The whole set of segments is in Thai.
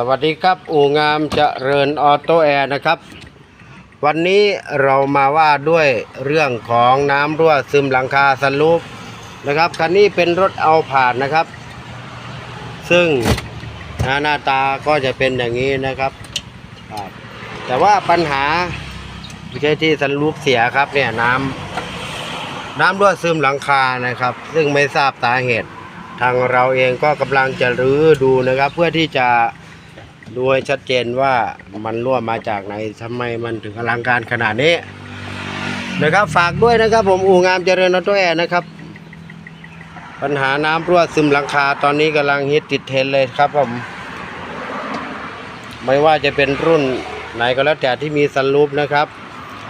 สวัสดีครับ อู่งามเจริญออโต้แอร์นะครับ วันนี้เรามาว่าด้วยเรื่องของน้ำรั่วซึมหลังคาสลูปนะครับคันนี้เป็นรถเอาผ่านนะครับ ซึ่งหน้าตาก็จะเป็นอย่างนี้นะครับครับแต่ว่าปัญหาไม่ใช่ที่สลูปเสียครับเนี่ยน้ำน้ำรั่วซึมหลังคานะครับ ซึ่งไม่ทราบสาเหตุ ทางเราเองก็กำลังจะรื้อดูนะครับ เพื่อที่จะ ดูให้ชัดเจนว่ามันรั่วมาจากไหนทำไมมันถึงอลังการขนาดนี้นะครับฝากด้วยนะครับ ผมอู่งามเจริญออโต้แอร์นะครับ ปัญหาน้ำรั่วซึมหลังคาตอนนี้กำลังฮิตติดเทรนเลยครับผมไม่ว่าจะเป็นรุ่นไหนก็แล้วแต่ที่มีสลูปนะครับ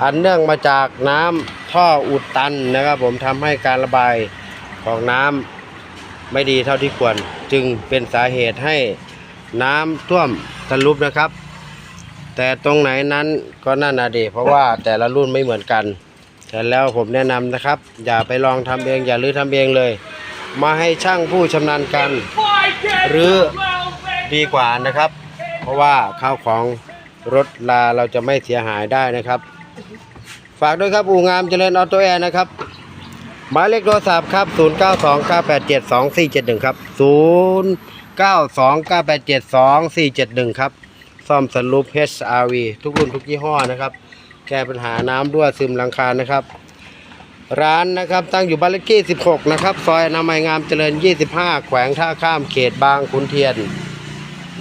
อันเนื่องมาจากน้ำท่ออุดตันนะครับ ผมทำให้การระบายของน้ำไม่ดีเท่าที่ควร จึงเป็นสาเหตุให้ น้ำท่วมทะลุนะครับ แต่ตรงไหนนั้นก็น่านาดีเพราะว่าแต่ละรุ่นไม่เหมือนกันแต่แล้วผมแนะนำนะครับ อย่าไปลองทำเองอย่าลื้อทำเองเลย มาให้ช่างผู้ชำนาญการหรือดีกว่านะครับ เพราะว่าข้าวของรถลาเราจะไม่เสียหายได้นะครับ ฝากด้วยครับอู่งามเจริญออโต้แอร์นะครับ หมายเลขโทรศัพท์ครับ 0 9 2 9 8 7 2 4 7 1 ครับ 0 9 2 9 8 7 2 4 7 1 ครับ ซ่อมสลูป HRV ทุกรุ่นทุกยี่ห้อนะครับ แก้ปัญหาน้ำรั่วซึมหลังคานะครับ ร้านนะครับตั้งอยู่บ้านเลขที่ 16 นะครับ ซอยนามัยงามเจริญ 25 แขวงท่าข้ามเขตบางขุนเทียน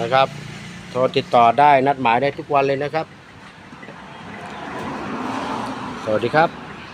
นะครับ โทรติดต่อได้นัดหมายได้ทุกวันเลยนะครับ สวัสดีครับ